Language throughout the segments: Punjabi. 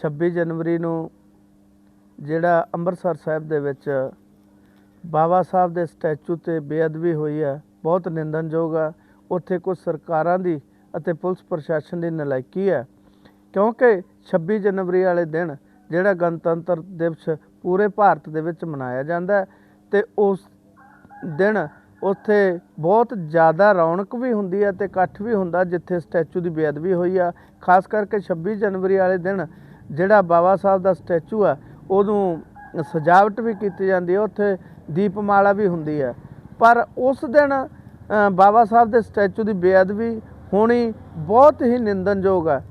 26 ਜਨਵਰੀ ਨੂੰ ਜਿਹੜਾ ਅੰਮ੍ਰਿਤਸਰ ਸਾਹਿਬ ਦੇ ਵਿੱਚ ਬਾਬਾ ਸਾਹਿਬ ਦੇ ਸਟੈਚੂ ਤੇ ਬੇਅਦਬੀ ਹੋਈ ਹੈ, ਬਹੁਤ ਨਿੰਦਨਯੋਗ ਆ। ਉੱਥੇ ਕੁਝ ਸਰਕਾਰਾਂ ਦੀ ਅਤੇ ਪੁਲਿਸ ਪ੍ਰਸ਼ਾਸਨ ਦੀ ਨਲਾਇਕੀ ਹੈ। ਕਿਉਂਕਿ 26 ਜਨਵਰੀ ਵਾਲੇ ਦਿਨ ਜਿਹੜਾ ਗਣਤੰਤਰ ਦਿਵਸ ਪੂਰੇ ਭਾਰਤ ਦੇ ਵਿੱਚ ਮਨਾਇਆ ਜਾਂਦਾ ਹੈ ਤੇ ਉਸ ਦਿਨ ਉੱਥੇ ਬਹੁਤ ਜ਼ਿਆਦਾ ਰੌਣਕ ਵੀ ਹੁੰਦੀ ਹੈ ਤੇ ਇਕੱਠ ਵੀ ਹੁੰਦਾ ਜਿੱਥੇ ਸਟੈਚੂ ਦੀ ਬੇਅਦਬੀ ਹੋਈ ਆ। ਖਾਸ ਕਰਕੇ 26 ਜਨਵਰੀ ਵਾਲੇ ਦਿਨ ਜਿਹੜਾ ਬਾਬਾ ਸਾਹਿਬ ਦਾ ਸਟੈਚੂ ਆ ਉਹਨੂੰ ਸਜਾਵਟ ਵੀ ਕੀਤੀ ਜਾਂਦੀ ਹੈ, ਉੱਥੇ ਦੀਪਮਾਲਾ ਵੀ ਹੁੰਦੀ ਹੈ। ਪਰ ਉਸ ਦਿਨ ਬਾਬਾ ਸਾਹਿਬ ਦੇ ਸਟੈਚੂ ਦੀ ਬੇਅਦਬੀ ਹੋਣੀ ਬਹੁਤ ਹੀ ਨਿੰਦਨਯੋਗ ਹੈ।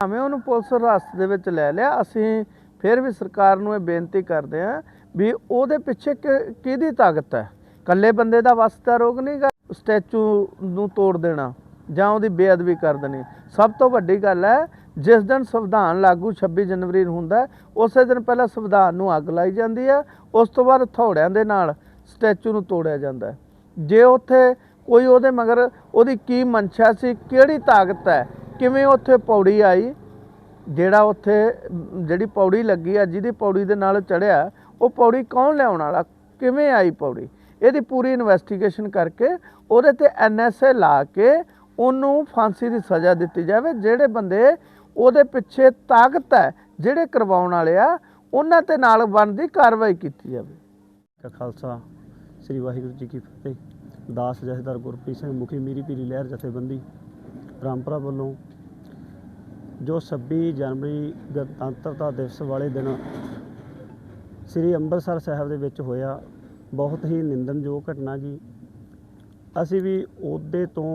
ਭਾਵੇਂ ਉਹਨੂੰ ਪੁਲਿਸ ਹਿਰਾਸਤ ਦੇ ਵਿੱਚ ਲੈ ਲਿਆ, ਅਸੀਂ ਫਿਰ ਵੀ ਸਰਕਾਰ ਨੂੰ ਇਹ ਬੇਨਤੀ ਕਰਦੇ ਹਾਂ ਵੀ ਉਹਦੇ ਪਿੱਛੇ ਕਿ- ਕਿਹਦੀ ਤਾਕਤ ਹੈ? ਇਕੱਲੇ ਬੰਦੇ ਦਾ ਵੱਸ ਦਾ ਰੋਗ ਨਹੀਂ ਗਾ ਸਟੈਚੂ ਨੂੰ ਤੋੜ ਦੇਣਾ ਜਾਂ ਉਹਦੀ ਬੇਅਦਬੀ ਕਰ ਦੇਣੀ। ਸਭ ਤੋਂ ਵੱਡੀ ਗੱਲ ਹੈ, ਜਿਸ ਦਿਨ ਸੰਵਿਧਾਨ ਲਾਗੂ 26 ਜਨਵਰੀ ਨੂੰ ਹੁੰਦਾ ਉਸੇ ਦਿਨ ਪਹਿਲਾਂ ਸੰਵਿਧਾਨ ਨੂੰ ਅੱਗ ਲਾਈ ਜਾਂਦੀ ਹੈ, ਉਸ ਤੋਂ ਬਾਅਦ ਥੋੜਿਆਂ ਦੇ ਨਾਲ ਸਟੈਚੂ ਨੂੰ ਤੋੜਿਆ ਜਾਂਦਾ ਜੇ ਉੱਥੇ ਕੋਈ ਉਹਦੇ ਮਗਰ ਉਹਦੀ ਕੀ ਮਨਸ਼ਾ ਸੀ, ਕਿਹੜੀ ਤਾਕਤ ਹੈ, ਕਿਵੇਂ ਉੱਥੇ ਪੌੜੀ ਆਈ, ਜਿਹੜਾ ਉੱਥੇ ਜਿਹੜੀ ਪੌੜੀ ਲੱਗੀ ਆ ਜਿਹਦੀ ਪੌੜੀ ਦੇ ਨਾਲ ਚੜਿਆ ਉਹ ਪੌੜੀ ਕੌਣ ਲਿਆਉਣ ਵਾਲਾ, ਕਿਵੇਂ ਆਈ ਪੌੜੀ, ਇਹਦੀ ਪੂਰੀ ਇਨਵੈਸਟੀਗੇਸ਼ਨ ਕਰਕੇ ਉਹਦੇ ਤੇ ਐਨਐਸਏ ਲਾ ਕੇ ਉਹਨੂੰ ਫਾਂਸੀ ਦੀ ਸਜ਼ਾ ਦਿੱਤੀ ਜਾਵੇ। ਜਿਹੜੇ ਬੰਦੇ ਉਹਦੇ ਪਿੱਛੇ ਤਾਕਤ ਹੈ, ਜਿਹੜੇ ਕਰਵਾਉਣ ਵਾਲੇ ਆ, ਉਹਨਾਂ ਤੇ ਨਾਲ ਬਣਦੀ ਕਾਰਵਾਈ ਕੀਤੀ ਜਾਵੇ। ਖਾਲਸਾ, ਸ੍ਰੀ ਵਾਹਿਗੁਰੂ ਜੀ ਕੀ ਫਤਿਹ। ਦਾਸ ਜਥੇਦਾਰ ਗੁਰਪ੍ਰੀਤ ਸਿੰਘ ਮੁਖੀ, ਮੀਰੀ ਪੀਰੀ ਲਹਿਰ ਜਥੇਬੰਦੀ, ਰਾਮਪੁਰਾ ਵੱਲੋਂ ਜੋ 26 ਜਨਵਰੀ ਗਣਤੰਤਰਤਾ ਦਿਵਸ ਵਾਲੇ ਦਿਨ ਸ੍ਰੀ ਅੰਮ੍ਰਿਤਸਰ ਸਾਹਿਬ ਦੇ ਵਿੱਚ ਹੋਇਆ, ਬਹੁਤ ਹੀ ਨਿੰਦਣਯੋਗ ਘਟਨਾ ਜੀ। ਅਸੀਂ ਵੀ ਉਹਦੇ ਤੋਂ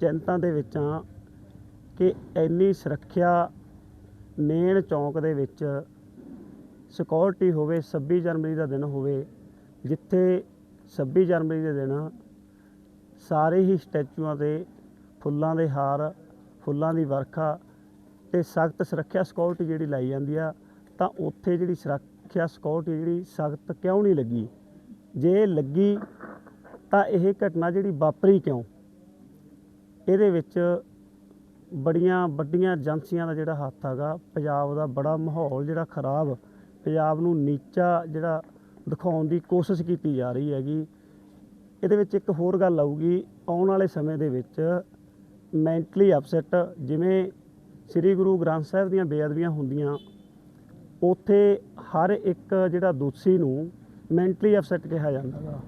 ਚਿੰਤਾ ਦੇ ਵਿੱਚ ਹਾਂ ਕਿ ਇੰਨੀ ਸੁਰੱਖਿਆ ਮੇਨ ਚੌਂਕ ਦੇ ਵਿੱਚ ਸਿਕਿਉਰਿਟੀ ਹੋਵੇ 26 ਜਨਵਰੀ ਦਾ ਦਿਨ ਹੋਵੇ, ਜਿੱਥੇ 26 ਜਨਵਰੀ ਦੇ ਦਿਨ ਸਾਰੇ ਹੀ ਸਟੈਚੂਆਂ ਤੇ ਫੁੱਲਾਂ ਦੇ ਹਾਰ, ਫੁੱਲਾਂ ਦੀ ਵਰਖਾ ਤੇ ਸਖਤ ਸੁਰੱਖਿਆ ਸਿਕਿਉਰਿਟੀ ਜਿਹੜੀ ਲਾਈ ਜਾਂਦੀ ਆ, ਤਾਂ ਉੱਥੇ ਜਿਹੜੀ ਸੁਰੱਖਿਆ ਸਿਕਿਉਰਿਟੀ ਜਿਹੜੀ ਸਖਤ ਕਿਉਂ ਨਹੀਂ ਲੱਗੀ? ਜੇ ਲੱਗੀ ਤਾਂ ਇਹ ਘਟਨਾ ਜਿਹੜੀ ਵਾਪਰੀ ਕਿਉਂ? ਇਹਦੇ ਵਿੱਚ ਬੜੀਆਂ ਵੱਡੀਆਂ ਏਜੰਸੀਆਂ ਦਾ ਜਿਹੜਾ ਹੱਥ ਹੈਗਾ, ਪੰਜਾਬ ਦਾ ਬੜਾ ਮਾਹੌਲ ਜਿਹੜਾ ਖਰਾਬ, ਪੰਜਾਬ ਨੂੰ ਨੀਚਾ ਜਿਹੜਾ ਦਿਖਾਉਣ ਦੀ ਕੋਸ਼ਿਸ਼ ਕੀਤੀ ਜਾ ਰਹੀ ਹੈਗੀ। ਇਹਦੇ ਵਿੱਚ ਇੱਕ ਹੋਰ ਗੱਲ ਆਊਗੀ, ਆਉਣ ਵਾਲੇ ਸਮੇਂ ਦੇ ਵਿੱਚ ਮੈਂਟਲੀ ਅਪਸੈਟ ਜਿਵੇਂ ਸ੍ਰੀ ਗੁਰੂ ਗ੍ਰੰਥ ਸਾਹਿਬ ਦੀਆਂ ਬੇਅਦਬੀਆਂ ਹੁੰਦੀਆਂ, ਉੱਥੇ ਹਰ ਇੱਕ ਜਿਹੜਾ ਦੋਸ਼ੀ ਨੂੰ ਮੈਂਟਲੀ ਅਪਸੈਟ ਕਿਹਾ ਜਾਂਦਾ ਗਾ।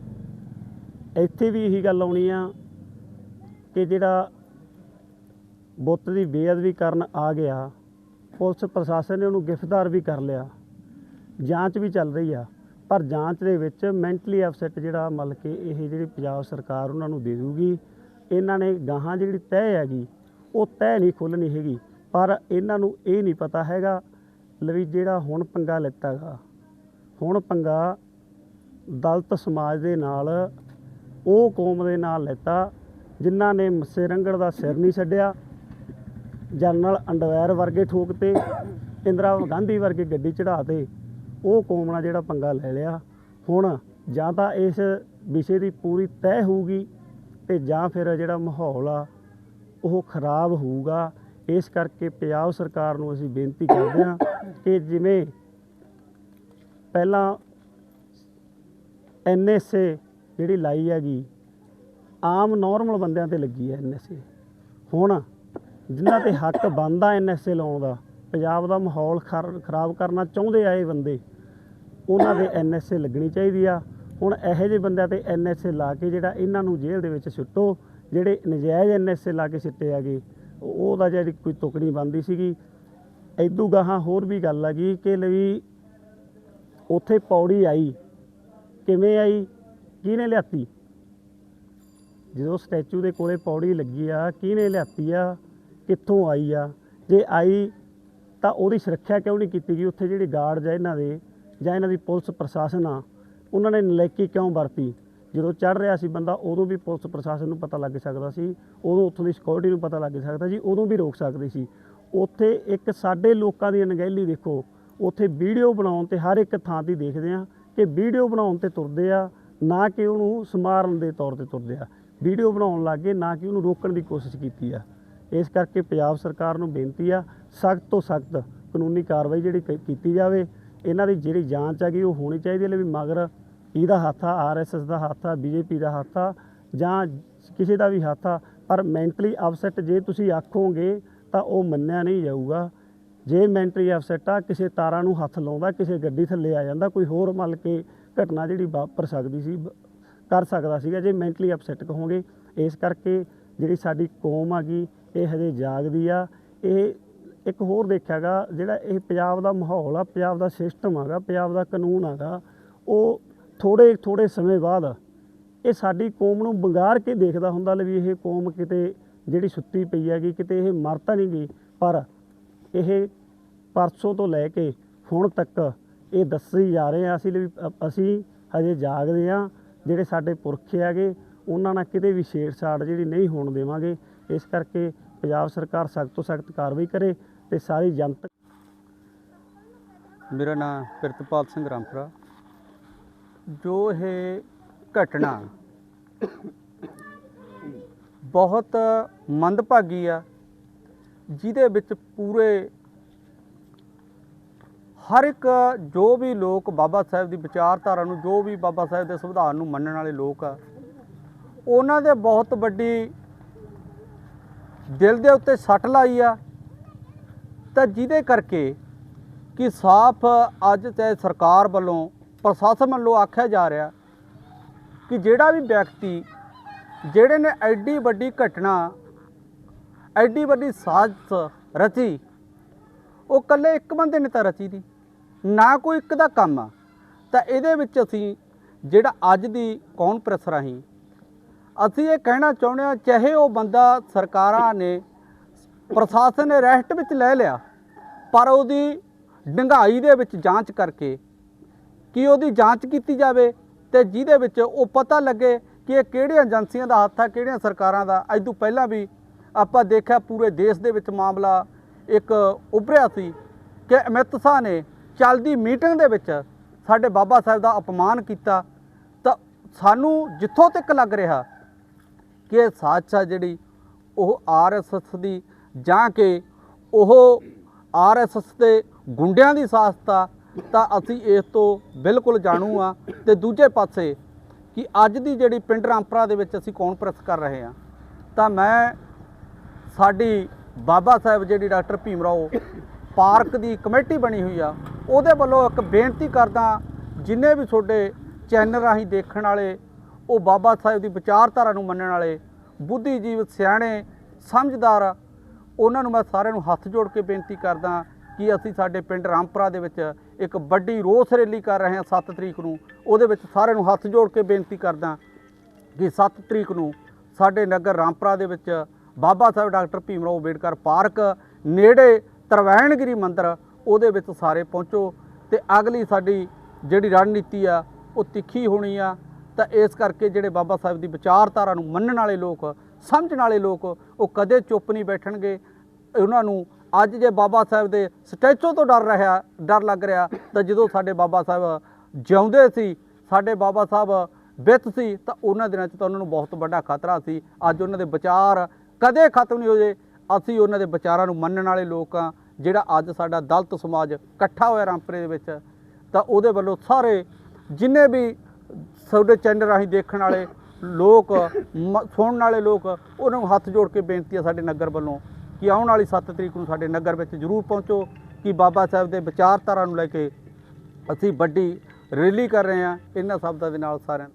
ਇੱਥੇ ਵੀ ਇਹੀ ਗੱਲ ਆਉਣੀ ਆ ਕਿ ਜਿਹੜਾ ਬੁੱਤ ਦੀ ਬੇਅਦਬੀ ਕਰਨ ਆ ਗਿਆ, ਪੁਲਿਸ ਪ੍ਰਸ਼ਾਸਨ ਨੇ ਉਹਨੂੰ ਗ੍ਰਿਫਤਾਰ ਵੀ ਕਰ ਲਿਆ, ਜਾਂਚ ਵੀ ਚੱਲ ਰਹੀ ਆ, ਪਰ ਜਾਂਚ ਦੇ ਵਿੱਚ ਮੈਂਟਲੀ ਅਪਸੈਟ ਜਿਹੜਾ ਮਤਲਬ ਕਿ ਇਹ ਜਿਹੜੀ ਪੰਜਾਬ ਸਰਕਾਰ ਉਹਨਾਂ ਨੂੰ ਦੇ ਦੂਗੀ ਇਹਨਾਂ ਨੇ ਗਾਹਾਂ ਜਿਹੜੀ ਤੈਅ ਹੈਗੀ, ਉਹ ਤੈਅ ਨਹੀਂ ਖੁੱਲਣੀ ਹੈਗੀ, ਪਰ ਇਹਨਾਂ ਨੂੰ ਇਹ ਨਹੀਂ ਪਤਾ ਹੈਗਾ ਲਵੀ ਜਿਹੜਾ ਹੁਣ ਪੰਗਾ ਲੈਤਾ ਗਾ ਹੁਣ ਪੰਗਾ ਦਲਤ ਸਮਾਜ ਦੇ ਨਾਲ, ਉਹ ਕੌਮ ਦੇ ਨਾਲ ਲੈਤਾ ਜਿਨ੍ਹਾਂ ਨੇ ਮੱਸੇ ਰੰਗੜ ਦਾ ਸਿਰ ਨਹੀਂ ਛੱਡਿਆ ਜਨਰਲ ਅੰਡਵੈਰ ਵਰਗੇ ਠੋਕ ਤੇ ਇੰਦਰਾ ਗਾਂਧੀ ਵਰਗੇ ਗੱਡੀ ਚੜਾ ਤੇ ਉਹ ਕੌਮ ਨਾਲ ਜਿਹੜਾ ਪੰਗਾ ਲੈ ਲਿਆ। ਹੁਣ ਜਾਂ ਤਾਂ ਇਸ ਵਿਸ਼ੇ ਦੀ ਪੂਰੀ ਤੈਅ ਹੋਊਗੀ ਤੇ ਜਾਂ ਫਿਰ ਜਿਹੜਾ ਮਾਹੌਲ ਆ, ਉਹ ਖਰਾਬ ਹੋਊਗਾ। ਇਸ ਕਰਕੇ ਪੰਜਾਬ ਸਰਕਾਰ ਨੂੰ ਅਸੀਂ ਬੇਨਤੀ ਕਰਦੇ ਹਾਂ ਕਿ ਜਿਵੇਂ ਪਹਿਲਾਂ ਐਨਐਸਏ ਜਿਹੜੀ ਲਾਈ ਹੈਗੀ ਆਮ ਨਾਰਮਲ ਬੰਦਿਆਂ ਤੇ ਲੱਗੀ ਹੈ ਐਨਐਸਏ ਹੁਣ ਜਿਨ੍ਹਾਂ ਤੇ ਹੱਕ ਬਣਦਾ ਐਨਐਸਏ ਲਾਉਣ ਦਾ, ਪੰਜਾਬ ਦਾ ਮਾਹੌਲ ਖਰ- ਖਰਾਬ ਕਰਨਾ ਚਾਹੁੰਦੇ ਆ ਇਹ ਬੰਦੇ, ਉਹਨਾਂ ਦੇ ਐਨਐਸਏ ਲੱਗਣੀ ਚਾਹੀਦੀ ਆ। ਹੁਣ ਇਹੋ ਜਿਹੇ ਬੰਦਿਆਂ ਤੇ ਐਨਐਸਏ ਲਾ ਕੇ ਜਿਹੜਾ ਇਹਨਾਂ ਨੂੰ ਜੇਲ੍ਹ ਦੇ ਵਿੱਚ ਸੁੱਟੋ, ਜਿਹੜੇ ਨਜਾਇਜ਼ ਐਨਐਸਏ ਲਾ ਕੇ ਸਿੱਟੇ ਹੈਗੇ ਉਹ- ਉਹਦਾ ਜਿਹੜੀ ਕੋਈ ਤੁਕੜੀ ਬਣਦੀ ਸੀਗੀ। ਐਦੂ ਗਾਹਾਂ ਹੋਰ ਵੀ ਗੱਲ ਆ ਗਈ ਕਿ ਲਈ ਉੱਥੇ ਪੌੜੀ ਆਈ। ਕਿਵੇਂ ਆਈ? ਕਿਹਨੇ ਲਿਆਤੀ? ਜਦੋਂ ਸਟੈਚੂ ਦੇ ਕੋਲੇ ਪੌੜੀ ਲੱਗੀ ਆ, ਕਿਹਨੇ ਲਿਆਤੀ ਆ? ਕਿੱਥੋਂ ਆਈ ਆ? ਜੇ ਆਈ ਤਾਂ ਉਹਦੀ ਸੁਰੱਖਿਆ ਕਿਉਂ ਨਹੀਂ ਕੀਤੀ ਗਈ? ਉੱਥੇ ਜਿਹੜੇ ਗਾਰਡ ਆ ਇਹਨਾਂ ਦੇ ਜਾਂ ਇਹਨਾਂ ਦੀ ਪੁਲਿਸ ਪ੍ਰਸ਼ਾਸਨ ਆ, ਉਹਨਾਂ ਨੇ ਨਲਾਇਕੀ ਕਿਉਂ ਵਰਤੀ? ਜਦੋਂ ਚੜ ਰਿਹਾ ਸੀ ਬੰਦਾ, ਉਦੋਂ ਵੀ ਪੁਲਿਸ ਪ੍ਰਸ਼ਾਸਨ ਨੂੰ ਪਤਾ ਲੱਗ ਸਕਦਾ ਸੀ। ਉਦੋਂ ਉੱਥੋਂ ਦੀ ਸਿਕਿਉਰਿਟੀ ਨੂੰ ਪਤਾ ਲੱਗ ਸਕਦਾ ਸੀ। ਉਦੋਂ ਵੀ ਰੋਕ ਸਕਦੇ ਸੀ। ਉੱਥੇ ਇੱਕ ਸਾਡੇ ਲੋਕਾਂ ਦੀ ਅਣਗਹਿਲੀ ਦੇਖੋ। ਉੱਥੇ ਵੀਡੀਓ ਬਣਾਉਣ ਤੇ ਹਰ ਇੱਕ ਥਾਂ ਤੇ ਦੇਖਦੇ ਆ ਕਿ ਵੀਡੀਓ ਬਣਾਉਣ ਤੇ ਤੁਰਦੇ ਆ, ਨਾ ਕਿ ਉਹਨੂੰ ਸਮਾਰਨ ਦੇ ਤੌਰ ਤੇ ਤੁਰਦੇ ਆ। ਵੀਡੀਓ ਬਣਾਉਣ ਲੱਗੇ, ਨਾ ਕਿ ਉਹਨੂੰ ਰੋਕਣ ਦੀ ਕੋਸ਼ਿਸ਼ ਕੀਤੀ ਆ। ਇਸ ਕਰਕੇ ਪੰਜਾਬ ਸਰਕਾਰ ਨੂੰ ਬੇਨਤੀ ਆ, ਸਖਤ ਤੋਂ ਸਖਤ ਕਾਨੂੰਨੀ ਕਾਰਵਾਈ ਜਿਹੜੀ ਕ- ਕੀਤੀ ਜਾਵੇ। ਇਹਨਾਂ ਦੀ ਜਿਹੜੀ ਜਾਂਚ ਹੈਗੀ, ਉਹ ਹੋਣੀ ਚਾਹੀਦੀ ਹੈ, ਵੀ ਮਗਰ ਇਹਦਾ ਹੱਥ ਆ ਆਰਐਸਐਸ ਦਾ ਹੱਥ ਆ ਬੀਜੇਪੀ ਦਾ ਹੱਥ ਆ, ਜਾਂ ਕਿਸੇ ਦਾ ਵੀ ਹੱਥ ਆ, ਪਰ ਮੈਂਟਲੀ ਅਪਸੈਟ ਜੇ ਤੁਸੀਂ ਆਖੋਗੇ, ਤਾਂ ਉਹ ਮੰਨਿਆ ਨਹੀਂ ਜਾਊਗਾ। ਜੇ ਮੈਂਟਲੀ ਅਪਸੈਟ ਆ, ਕਿਸੇ ਤਾਰਾਂ ਨੂੰ ਹੱਥ ਲਾਉਂਦਾ, ਕਿਸੇ ਗੱਡੀ ਥੱਲੇ ਆ ਜਾਂਦਾ, ਕੋਈ ਹੋਰ ਮਲ ਕੇ ਘਟਨਾ ਜਿਹੜੀ ਵਾਪਰ ਸਕਦੀ ਸੀ ਬ- ਕਰ ਸਕਦਾ ਸੀਗਾ ਜੇ ਮੈਂਟਲੀ ਅਪਸੈਟ ਕਹੋਗੇ। ਇਸ ਕਰਕੇ ਜਿਹੜੀ ਸਾਡੀ ਕੌਮ ਆਗੀ ਇਹ ਹਜੇ ਜਾਗਦੀ ਆ। ਇਹ ਇੱਕ ਹੋਰ ਦੇਖਿਆਗਾ ਜਿਹੜਾ ਇਹ ਪੰਜਾਬ ਦਾ ਮਾਹੌਲ ਆ, ਪੰਜਾਬ ਦਾ ਸਿਸਟਮ ਹੈਗਾ, ਪੰਜਾਬ ਦਾ ਕਾਨੂੰਨ ਹੈਗਾ, ਉਹ ਥੋੜੇ ਥੋੜੇ ਸਮੇਂ ਬਾਅਦ ਇਹ ਸਾਡੀ ਕੌਮ ਨੂੰ ਬੰਗਾਰ ਕੇ ਦੇਖਦਾ ਹੁੰਦਾ ਲੈ ਵੀ ਇਹ ਕੌਮ ਕਿਤੇ ਜਿਹੜੀ ਸੁੱਤੀ ਪਈ ਹੈਗੀ, ਕਿਤੇ ਇਹ ਮਰ ਤਾਂ ਨਹੀਂ ਗਈ। ਪਰ ਇਹ ਪਰਸੋਂ ਤੋਂ ਲੈ ਕੇ ਹੁਣ ਤੱਕ ਇਹ ਦੱਸੀ ਜਾ ਰਹੇ ਆ, ਅਸੀਂ ਵੀ ਅਸੀਂ ਹਜੇ ਜਾਗਦੇ ਆ। ਜਿਹੜੇ ਸਾਡੇ ਪੁਰਖ ਹੈਗੇ, ਉਹਨਾਂ ਨਾਲ ਕਿਤੇ ਵੀ ਛੇੜਛਾੜ ਜਿਹੜੀ ਨਹੀਂ ਹੋਣ ਦੇਵਾਂਗੇ। ਇਸ ਕਰਕੇ ਪੰਜਾਬ ਸਰਕਾਰ ਸਖਤ ਤੋਂ ਸਖਤ ਕਾਰਵਾਈ ਕਰੇ ਤੇ ਸਾਰੀ ਜਨਤਕ ਮੇਰਾ ਨਾਮ ਪ੍ਰਿਤਪਾਲ ਸਿੰਘ ਰਾਮਪੁਰਾ। ਜੋ ਇਹ ਘਟਨਾ ਬਹੁਤ ਮੰਦਭਾਗੀ ਆ, ਜਿਹਦੇ ਵਿੱਚ ਪੂਰੇ ਹਰ ਇੱਕ ਜੋ ਵੀ ਲੋਕ ਬਾਬਾ ਸਾਹਿਬ ਦੀ ਵਿਚਾਰਧਾਰਾ ਨੂੰ, ਜੋ ਵੀ ਬਾਬਾ ਸਾਹਿਬ ਦੇ ਸੰਵਿਧਾਨ ਨੂੰ ਮੰਨਣ ਵਾਲੇ ਲੋਕ ਆ, ਉਹਨਾਂ ਦੇ ਬਹੁਤ ਵੱਡੀ ਦਿਲ ਦੇ ਉੱਤੇ ਸੱਟ ਲਾਈ ਆ। ਤਾਂ ਜਿਹਦੇ ਕਰਕੇ ਕਿ ਸਾਫ਼ ਅੱਜ ਤੇ ਸਰਕਾਰ ਵੱਲੋਂ, ਪ੍ਰਸ਼ਾਸਨ ਵੱਲੋਂ ਆਖਿਆ ਜਾ ਰਿਹਾ ਕਿ ਜਿਹੜਾ ਵੀ ਵਿਅਕਤੀ, ਜਿਹੜੇ ਨੇ ਐਡੀ ਵੱਡੀ ਘਟਨਾ, ਐਡੀ ਵੱਡੀ ਸਾਜ਼ਿਸ਼ ਰਚੀ, ਉਹ ਇਕੱਲੇ ਇੱਕ ਬੰਦੇ ਨੇ ਤਾਂ ਰਚੀ ਦੀ। ਨਾ ਕੋਈ ਇੱਕ ਦਾ ਕੰਮ ਆ, ਤਾਂ ਇਹਦੇ ਵਿੱਚ ਅਸੀਂ ਜਿਹੜਾ ਅੱਜ ਦੀ ਕੌਨਫਰੰਸ ਰਾਹੀਂ ਅਸੀਂ? ਇਹ ਕਹਿਣਾ ਚਾਹੁੰਦੇ ਹਾਂ, ਚਾਹੇ ਉਹ ਬੰਦਾ ਸਰਕਾਰਾਂ ਨੇ, ਪ੍ਰਸ਼ਾਸਨ ਨੇ ਰੈਸਟ ਵਿੱਚ ਲੈ ਲਿਆ, ਪਰ ਉਹਦੀ ਡੰਗਾਈ ਦੇ ਵਿੱਚ ਜਾਂਚ ਕਰਕੇ ਕਿ ਉਹਦੀ ਜਾਂਚ ਕੀਤੀ ਜਾਵੇ ਤੇ ਜਿਹਦੇ ਵਿੱਚ ਉਹ ਪਤਾ ਲੱਗੇ ਕਿ ਇਹ ਕਿਹੜੀਆਂ ਏਜੰਸੀਆਂ ਦਾ ਹੱਥ ਆ, ਕਿਹੜੀਆਂ ਸਰਕਾਰਾਂ ਦਾ। ਅੱਜ ਤੋਂ ਪਹਿਲਾਂ ਵੀ ਆਪਾਂ ਦੇਖਿਆ ਪੂਰੇ ਦੇਸ਼ ਦੇ ਵਿੱਚ ਮਾਮਲਾ ਇੱਕ ਉਭਰਿਆ ਸੀ ਕਿ ਅਮਿਤ ਸ਼ਾਹ ਨੇ ਚੱਲਦੀ ਮੀਟਿੰਗ ਦੇ ਵਿੱਚ ਸਾਡੇ ਬਾਬਾ ਸਾਹਿਬ ਦਾ ਅਪਮਾਨ ਕੀਤਾ, ਤਾਂ ਸਾਨੂੰ ਜਿੱਥੋਂ ਤੱਕ ਲੱਗ ਰਿਹਾ ਕਿ ਇਹ ਸਾਜ਼ਿਸ਼ ਜਿਹੜੀ ਉਹ ਆਰਐਸਐਸ ਦੀ ਜਾਂ ਕਿ ਉਹ ਆਰਐਸਐਸ ਦੇ ਗੁੰਡਿਆਂ ਦੀ ਸਾਜਤਾ ਤਾਂ ਅਸੀਂ ਇਸ ਤੋਂ ਬਿਲਕੁਲ ਜਾਣੂ ਆ। ਤੇ ਦੂਜੇ ਪਾਸੇ ਕਿ ਅੱਜ ਦੀ ਜਿਹੜੀ ਪਿੰਡ ਰਾਮਪਰਾ ਦੇ ਵਿੱਚ ਅਸੀਂ ਕਾਨਫਰੰਸ ਕਰ ਰਹੇ ਹਾਂ ਤਾਂ ਮੈਂ ਸਾਡੀ ਬਾਬਾ ਸਾਹਿਬ ਜਿਹੜੀ ਡਾਕਟਰ ਭੀਮ ਰਾਓ ਪਾਰਕ ਦੀ ਕਮੇਟੀ ਬਣੀ ਹੋਈ ਆ, ਉਹਦੇ ਵੱਲੋਂ ਇੱਕ ਬੇਨਤੀ ਕਰਦਾ ਜਿੰਨੇ ਵੀ ਤੁਹਾਡੇ ਚੈਨਲ ਰਾਹੀਂ ਦੇਖਣ ਵਾਲੇ, ਉਹ ਬਾਬਾ ਸਾਹਿਬ ਦੀ ਵਿਚਾਰਧਾਰਾ ਨੂੰ ਮੰਨਣ ਵਾਲੇ, ਬੁੱਧੀਜੀਵ ਸਿਆਣੇ, ਸਮਝਦਾਰ, ਉਹਨਾਂ ਨੂੰ ਮੈਂ ਸਾਰਿਆਂ ਨੂੰ ਹੱਥ ਜੋੜ ਕੇ ਬੇਨਤੀ ਕਰਦਾ ਕਿ ਅਸੀਂ ਸਾਡੇ ਪਿੰਡ ਰਾਮਪੁਰਾ ਦੇ ਵਿੱਚ ਇੱਕ ਵੱਡੀ ਰੋਸ ਰੈਲੀ ਕਰ ਰਹੇ ਹਾਂ 7 ਤਰੀਕ ਨੂੰ, ਉਹਦੇ ਵਿੱਚ ਸਾਰਿਆਂ ਨੂੰ ਹੱਥ ਜੋੜ ਕੇ ਬੇਨਤੀ ਕਰਦਾ ਕਿ 7 ਤਰੀਕ ਨੂੰ ਸਾਡੇ ਨਗਰ ਰਾਮਪੁਰਾ ਦੇ ਵਿੱਚ ਬਾਬਾ ਸਾਹਿਬ ਡਾਕਟਰ ਭੀਮ ਰਾਓ ਅੰਬੇਡਕਰ ਪਾਰਕ ਨੇੜੇ ਤਰਵੈਣਗਿਰੀ ਮੰਦਿਰ, ਉਹਦੇ ਵਿੱਚ ਸਾਰੇ ਪਹੁੰਚੋ ਤੇ ਅਗਲੀ ਸਾਡੀ ਜਿਹੜੀ ਰਣਨੀਤੀ ਆ, ਉਹ ਤਿੱਖੀ ਹੋਣੀ ਆ। ਤਾਂ ਇਸ ਕਰਕੇ ਜਿਹੜੇ ਬਾਬਾ ਸਾਹਿਬ ਦੀ ਵਿਚਾਰਧਾਰਾ ਨੂੰ ਮੰਨਣ ਵਾਲੇ ਲੋਕ, ਸਮਝਣ ਵਾਲੇ ਲੋਕ, ਉਹ ਕਦੇ ਚੁੱਪ ਨਹੀਂ ਬੈਠਣਗੇ। ਉਹਨਾਂ ਨੂੰ ਅੱਜ ਜੇ ਬਾਬਾ ਸਾਹਿਬ ਦੇ ਸਟੈਚੂ ਤੋਂ ਡਰ ਰਿਹਾ, ਡਰ ਲੱਗ ਰਿਹਾ, ਤਾਂ ਜਦੋਂ ਸਾਡੇ ਬਾਬਾ ਸਾਹਿਬ ਜਿਉਂਦੇ ਸੀ, ਸਾਡੇ ਬਾਬਾ ਸਾਹਿਬ ਬਿੱਤ ਸੀ, ਤਾਂ ਉਹਨਾਂ ਦਿਨਾਂ 'ਚ ਤਾਂ ਉਹਨਾਂ ਨੂੰ ਬਹੁਤ ਵੱਡਾ ਖਤਰਾ ਸੀ। ਅੱਜ ਉਹਨਾਂ ਦੇ ਵਿਚਾਰ ਕਦੇ ਖਤਮ ਨਹੀਂ ਹੋ ਜੇ ਅਸੀਂ ਉਹਨਾਂ ਦੇ ਵਿਚਾਰਾਂ ਨੂੰ ਮੰਨਣ ਵਾਲੇ ਲੋਕ ਆ। ਜਿਹੜਾ ਅੱਜ ਸਾਡਾ ਦਲਤ ਸਮਾਜ ਇਕੱਠਾ ਹੋਇਆ ਰਾਮਪੁਰੇ ਦੇ ਵਿੱਚ, ਤਾਂ ਉਹਦੇ ਵੱਲੋਂ ਸਾਰੇ ਜਿੰਨੇ ਵੀ ਸਾਡੇ ਚੈਨਲ ਰਾਹੀਂ ਦੇਖਣ ਵਾਲੇ ਲੋਕ, ਮ- ਸੁਣਨ ਵਾਲੇ ਲੋਕ, ਉਹਨਾਂ ਨੂੰ ਹੱਥ ਜੋੜ ਕੇ ਬੇਨਤੀ ਆ ਸਾਡੇ ਨਗਰ ਵੱਲੋਂ ਕਿ ਆਉਣ ਵਾਲੀ 7 ਤਰੀਕ ਨੂੰ ਸਾਡੇ ਨਗਰ ਵਿੱਚ ਜ਼ਰੂਰ ਪਹੁੰਚੋ, ਕਿ ਬਾਬਾ ਸਾਹਿਬ ਦੇ ਵਿਚਾਰਧਾਰਾ ਨੂੰ ਲੈ ਕੇ ਅਸੀਂ ਵੱਡੀ ਰੈਲੀ ਕਰ ਰਹੇ ਹਾਂ ਇਹਨਾਂ ਸ਼ਬਦਾਂ ਦੇ ਨਾਲ ਸਾਰਿਆਂ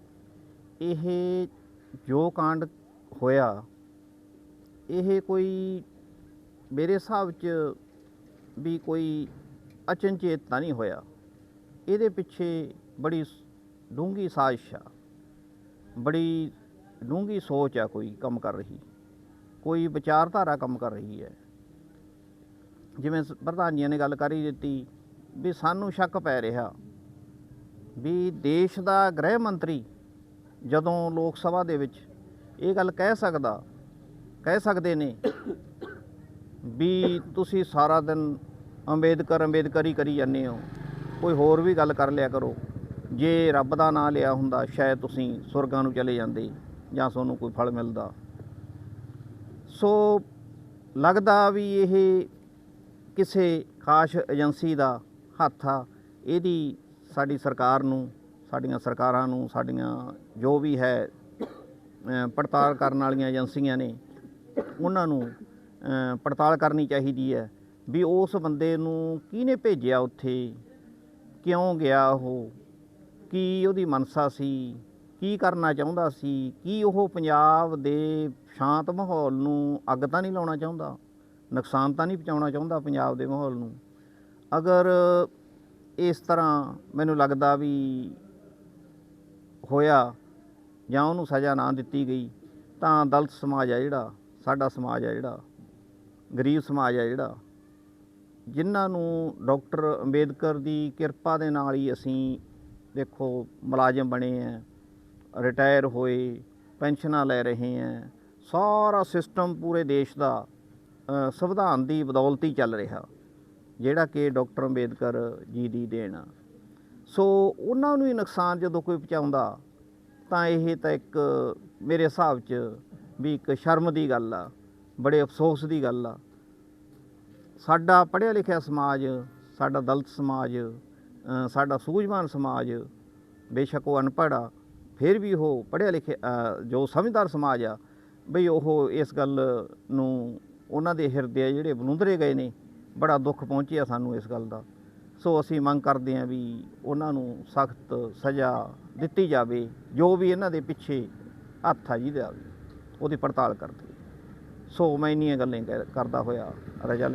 ਇਹ ਜੋ ਕਾਂਡ ਹੋਇਆ, ਇਹ ਕੋਈ ਮੇਰੇ ਹਿਸਾਬ 'ਚ ਵੀ ਕੋਈ ਅਚਨਚੇਤ ਤਾਂ ਨਹੀਂ ਹੋਇਆ। ਇਹਦੇ ਪਿੱਛੇ ਬੜੀ ਡੂੰਘੀ ਸਾਜ਼ਿਸ਼ ਆ। ਬੜੀ ਡੂੰਘੀ ਸੋਚ ਆ ਕੋਈ ਕੰਮ ਕਰ ਰਹੀ। ਕੋਈ ਵਿਚਾਰਧਾਰਾ ਕੰਮ ਕਰ ਰਹੀ ਹੈ। ਜਿਵੇਂ ਪ੍ਰਧਾਨ ਜੀ ਨੇ ਗੱਲ ਕਰ ਹੀ ਦਿੱਤੀ ਵੀ ਸਾਨੂੰ ਸ਼ੱਕ ਪੈ ਰਿਹਾ ਵੀ ਦੇਸ਼ ਦਾ ਗ੍ਰਹਿ ਮੰਤਰੀ ਜਦੋਂ ਲੋਕ ਸਭਾ ਦੇ ਵਿੱਚ ਇਹ ਗੱਲ ਕਹਿ ਸਕਦਾ, ਕਹਿ ਸਕਦੇ ਨੇ ਵੀ ਤੁਸੀਂ ਸਾਰਾ ਦਿਨ ਅੰਬੇਦਕਰ ਅੰਬੇਦਕਰ ਹੀ ਕਰੀ ਜਾਂਦੇ ਹੋ। ਕੋਈ ਹੋਰ ਵੀ ਗੱਲ ਕਰ ਲਿਆ ਕਰੋ। ਜੇ ਰੱਬ ਦਾ ਨਾਮ ਲਿਆ ਹੁੰਦਾ, ਸ਼ਾਇਦ ਤੁਸੀਂ ਸੁਰਗਾਂ ਨੂੰ ਚਲੇ ਜਾਂਦੇ ਜਾਂ ਤੁਹਾਨੂੰ ਕੋਈ ਫਲ ਮਿਲਦਾ। ਸੋ ਲੱਗਦਾ ਵੀ ਇਹ ਕਿਸੇ ਖਾਸ ਏਜੰਸੀ ਦਾ ਹੱਥ ਆ। ਇਹਦੀ ਸਾਡੀ ਸਰਕਾਰ ਨੂੰ, ਸਾਡੀਆਂ ਸਰਕਾਰਾਂ ਨੂੰ, ਸਾਡੀਆਂ ਜੋ ਵੀ ਹੈ ਪੜਤਾਲ ਕਰਨ ਵਾਲੀਆਂ ਏਜੰਸੀਆਂ ਨੇ, ਉਹਨਾਂ ਨੂੰ ਪੜਤਾਲ ਕਰਨੀ ਚਾਹੀਦੀ ਹੈ। ਵੀ ਉਸ ਬੰਦੇ ਨੂੰ ਕਿਹਨੇ ਭੇਜਿਆ ਉੱਥੇ? ਕਿਉਂ ਗਿਆ ਉਹ? ਕੀ ਉਹਦੀ ਮਨਸਾ ਸੀ? ਕੀ ਕਰਨਾ ਚਾਹੁੰਦਾ ਸੀ? ਕੀ ਉਹ ਪੰਜਾਬ ਦੇ ਸ਼ਾਂਤ ਮਾਹੌਲ ਨੂੰ ਅੱਗ ਤਾਂ ਨਹੀਂ ਲਾਉਣਾ ਚਾਹੁੰਦਾ? ਨੁਕਸਾਨ ਤਾਂ ਨਹੀਂ ਪਹੁੰਚਾਉਣਾ ਚਾਹੁੰਦਾ ਪੰਜਾਬ ਦੇ ਮਾਹੌਲ ਨੂੰ? ਅਗਰ ਇਸ ਤਰ੍ਹਾਂ ਮੈਨੂੰ ਲੱਗਦਾ ਵੀ ਹੋਇਆ ਜਾਂ ਉਹਨੂੰ ਸਜ਼ਾ ਨਾ ਦਿੱਤੀ ਗਈ, ਤਾਂ ਦਲਿਤ ਸਮਾਜ ਆ ਜਿਹੜਾ, ਸਾਡਾ ਸਮਾਜ ਆ ਜਿਹੜਾ, ਗਰੀਬ ਸਮਾਜ ਆ ਜਿਹੜਾ ਜਿਨ੍ਹਾਂ ਨੂੰ ਡਾਕਟਰ ਅੰਬੇਦਕਰ ਦੀ ਕਿਰਪਾ ਦੇ ਨਾਲ ਹੀ ਅਸੀਂ ਦੇਖੋ ਮੁਲਾਜ਼ਮ ਬਣੇ ਆ ਰਿਟਾਇਰ ਹੋਏ, ਪੈਨਸ਼ਨਾਂ ਲੈ ਰਹੇ ਆ ਸਾਰਾ ਸਿਸਟਮ ਪੂਰੇ ਦੇਸ਼ ਦਾ ਸੰਵਿਧਾਨ ਦੀ ਬਦੌਲਤ ਹੀ ਚੱਲ ਰਿਹਾ, ਜਿਹੜਾ ਕਿ ਡਾਕਟਰ ਅੰਬੇਦਕਰ ਜੀ ਦੀ ਦੇਣ। ਆ ਸੋ ਉਹਨਾਂ ਨੂੰ ਹੀ ਨੁਕਸਾਨ ਜਦੋਂ ਕੋਈ ਪਹੁੰਚਾਉਂਦਾ, ਤਾਂ ਇਹ ਤਾਂ ਇੱਕ ਮੇਰੇ ਹਿਸਾਬ 'ਚ ਵੀ ਇੱਕ ਸ਼ਰਮ ਦੀ ਗੱਲ ਆ, ਬੜੇ ਅਫਸੋਸ ਦੀ ਗੱਲ ਆ। ਸਾਡਾ ਪੜ੍ਹਿਆ ਲਿਖਿਆ ਸਮਾਜ, ਸਾਡਾ ਦਲਿਤ ਸਮਾਜ ਸਾਡਾ ਸੂਝਵਾਨ ਸਮਾਜ ਬੇਸ਼ੱਕ ਉਹ ਅਨਪੜ੍ਹ ਆ, ਫਿਰ ਵੀ ਉਹ ਪੜ੍ਹਿਆ ਲਿਖਿਆ ਜੋ ਸਮਝਦਾਰ ਸਮਾਜ ਆ, ਬਈ ਉਹ ਇਸ ਗੱਲ ਨੂੰ ਉਹਨਾਂ ਦੇ ਹਿਰਦੇ ਜਿਹੜੇ ਬਲੁੰਦਰੇ ਗਏ ਨੇ, ਬੜਾ ਦੁੱਖ ਪਹੁੰਚਿਆ ਸਾਨੂੰ ਇਸ ਗੱਲ ਦਾ। ਸੋ ਅਸੀਂ ਮੰਗ ਕਰਦੇ ਹਾਂ ਵੀ ਉਹਨਾਂ ਨੂੰ ਸਖਤ ਸਜ਼ਾ ਦਿੱਤੀ ਜਾਵੇ, ਜੋ ਵੀ ਇਹਨਾਂ ਦੇ ਪਿੱਛੇ ਹੱਥ ਆ ਜਿਹਦੇ ਉਹਦੀ ਪੜਤਾਲ ਕਰਦੇ। ਸੋ ਮੈਂ ਇੰਨੀਆਂ ਗੱਲਾਂ ਕਹਿ- ਕਰਦਾ ਹੋਇਆ ਰਜਾ ਲੈ